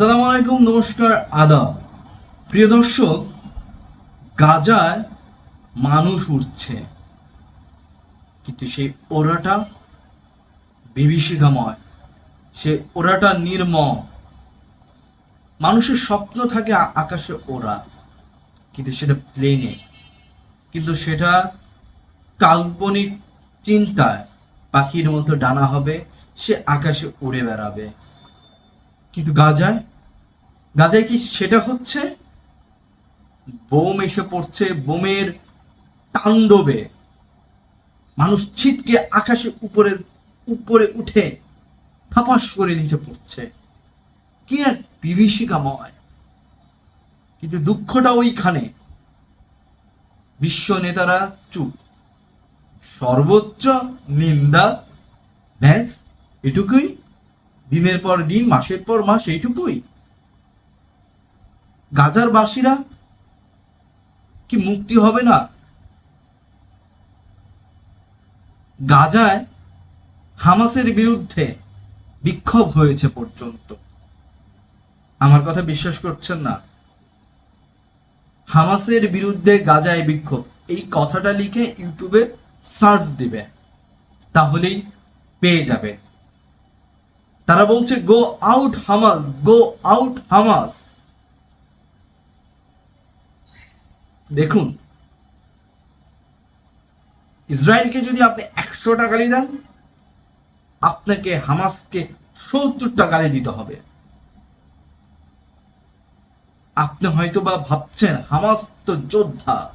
আসসালামু আলাইকুম, নমস্কার, আদাব। প্রিয় দর্শক, গাজায় মানুষ উঠছে কিন্তু সেই ওরাটা বিভীষিকাময় সে ওরাটা নির্মম। মানুষের স্বপ্ন থাকে আকাশে ওরা কিন্তু সেটা প্লেনে কিন্তু সেটা কাল্পনিক চিন্তায় পাখির মতো ডানা হবে, সে আকাশে উড়ে বেড়াবে। কিন্তু গাজায় গাজায় কি সেটা হচ্ছে? বোম এসে পড়ছে বোমের তাণ্ডবে। মানুষ ছিটকে আকাশে উপরে উপরে উঠে থাপাস করে নিচে পড়ছে। কি এক বিভীষিকাময়। কিন্তু দুঃখটা ওইখানে। বিশ্ব নেতারা চুপ। সর্বোচ্চ নিন্দা। ব্যাস, এটুকুই। দিনের পর দিন, মাসের পর মাস, এইটুকুই। গাজার বাসীরা কি মুক্তি হবে না? গাজায় হামাসের বিরুদ্ধে বিক্ষোভ হয়েছে পর্যন্ত। আমার কথা বিশ্বাস করছেন না। হামাসের বিরুদ্ধে গাজায় বিক্ষোভ। এই কথাটা লিখে ইউটিউবে সার্চ দিবে। তাহলেই পেয়ে যাবে। তারা বলছে go out Hamas go out Hamas দেখুন, ইসরায়েলকে যদি আপনি একশোটা গালি দেন, আপনাকে হামাসকে সত্তরটা গালি দিতে হবে। আপনি হয়তো বা ভাবছেন, হামাস তো যোদ্ধা।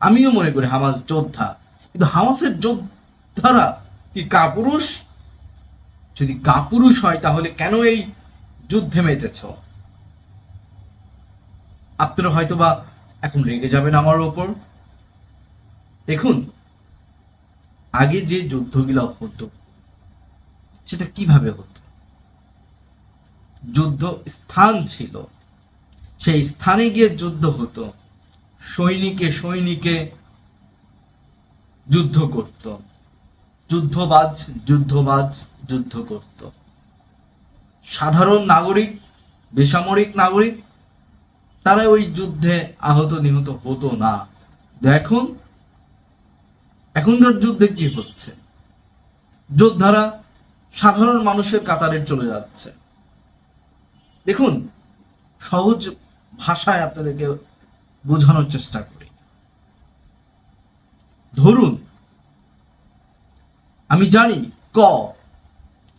আমিও মনে করি হামাস যোদ্ধা। কিন্তু হামাসের যোদ্ধারা কি কাপুরুষ? যদি কাপুরুষ হয়, তাহলে কেন এই যুদ্ধে মেতেছ? আপনারা হয়তো বা এখন রেগে যাবেন আমার ওপর। দেখুন, আগে যে যুদ্ধগুলো হতো, সেটা কীভাবে হতো? যুদ্ধ স্থান ছিল। সেই স্থানে গিয়ে যুদ্ধ হতো। সৈনিকে সৈনিকে যুদ্ধ করত। যুদ্ধবাজ যুদ্ধবাজ, যুদ্ধ করত। সাধারণ নাগরিক, বেসামরিক নাগরিক তারা ওই যুদ্ধে আহত নিহত হতো না। দেখুন, এখনকার যুদ্ধে কি হচ্ছে? যোদ্ধারা সাধারণ মানুষের কাতারে চলে যাচ্ছে। দেখুন, সহজ ভাষায় আপনাদেরকে বোঝানোর চেষ্টা করি। ধরুন, আমি জানি ক,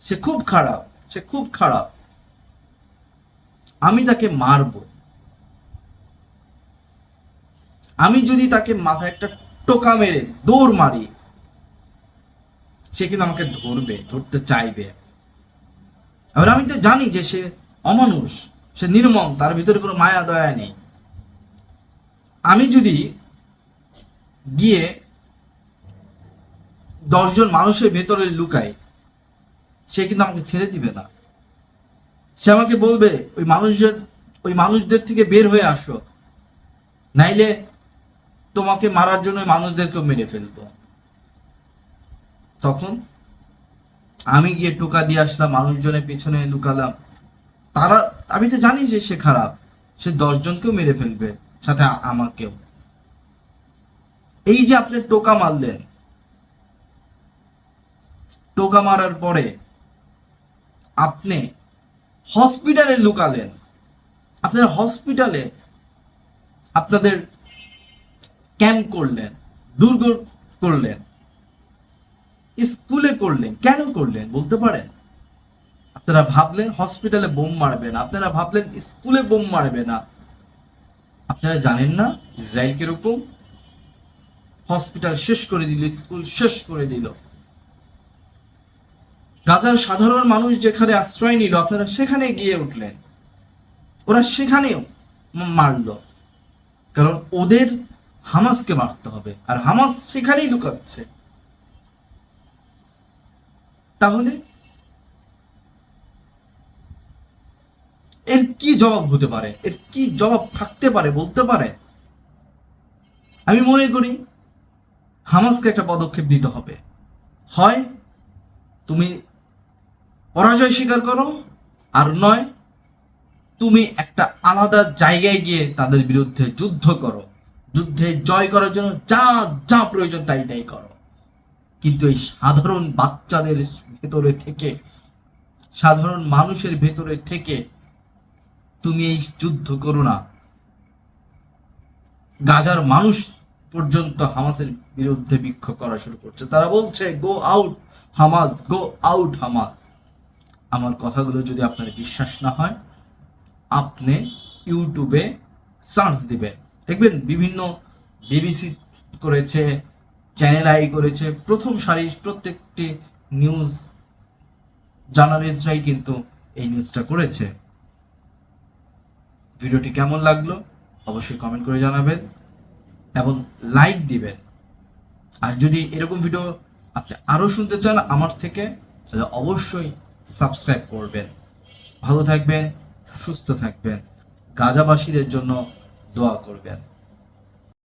সে খুব খারাপ, সে খুব খারাপ। আমি তাকে মারব। আমি যদি তাকে মাথায় একটা টোকা মেরে দৌড় মারি, সে কিন্তু আমাকে ধরবে, ধরতে চাইবে। এবার আমি তো জানি যে সে অমানুষ, সে নির্মম, তার ভিতরে কোনো মায়া, দয়া নেই। আমি যদি গিয়ে দশজন মানুষের ভেতরে লুকাই, সে কিন্তু আমাকে ছেড়ে দিবে না। সে আমাকে বলবে, ওই মানুষদের ওই মানুষদের থেকে বের হয়ে আসো। নাইলে তোমাকে মারার জন্য ওই মানুষদেরকেও মেরে ফেলব। তখন আমি গিয়ে টোকা দিয়ে আসলাম, মানুষজনের পিছনে লুকালাম। তারা, আমি তো জানি যে সে খারাপ, সে দশজনকেও মেরে ফেলবে, সাথে আমাকেও। এই যে আপনি টোকা মারলেন, টোকা মারার পরে আপনি হসপিটালে লুকালেন। আপনার হসপিটালে আপনাদের ক্যাম্প করলেন, দুর্গ করলেন, স্কুলে করলেন, কেন করলেন বলতে পারেন? আপনারা ভাবলেন হসপিটালে বোম মারবে না, আপনারা ভাবলেন স্কুলে বোম মারবে না। আপনারা জানেন না ইসরায়েল কীরকম? হসপিটাল শেষ করে দিল, স্কুল শেষ করে দিল। গাজার সাধারণ মানুষ যেখানে আশ্রয় নিল, আপনারা সেখানে গিয়ে উঠলেন। ওরা সেখানেও মারলো। কারণ ওদের হামাসকে মারতে হবে, আর হামাস সেখানেই লুকাচ্ছে। তাহলে? এর কি জবাব হতে পারে? এর কি জবাব থাকতে পারে, বলতে পারে? আমি মনে করি হামাসকে একটা পদক্ষেপ নিতে হবে। হয় তুমি পরাজয় স্বীকার করো, আর নয় তুমি একটা আলাদা জায়গায় গিয়ে তাদের বিরুদ্ধে যুদ্ধ করো। যুদ্ধে জয় করার জন্য যা যা প্রয়োজন তাই তাই করো। কিন্তু এই সাধারণ বাচ্চাদের ভেতরে থেকে, সাধারণ মানুষের ভেতরে থেকে তুমি এই যুদ্ধ করো না। গাজার মানুষ পর্যন্ত হামাসের বিরুদ্ধে বিক্ষোভ করা শুরু করছে। তারা বলছে go out Hamas go out Hamas. আমার কথাগুলো যদি আপনার বিশ্বাস না হয়, আপনি ইউটিউবে সার্চ দিবেন। দেখবেন বিভিন্ন বিবিসি করেছে চ্যানেল আই করেছে, প্রথম সারি প্রত্যেকটি নিউজ জার্নালিস্টরাই কিন্তু এই নিউজটা করেছে। ভিডিওটি কেমন লাগল অবশ্যই কমেন্ট করে জানাবেন এবং লাইক দিবেন। আর যদি এরকম ভিডিও আপনি আরও শুনতে চান আমার থেকে, তাহলে অবশ্যই সাবস্ক্রাইব করবেন। ভালো থাকবেন, সুস্থ থাকবেন। গাজাবাসীদের জন্য দোয়া করবেন।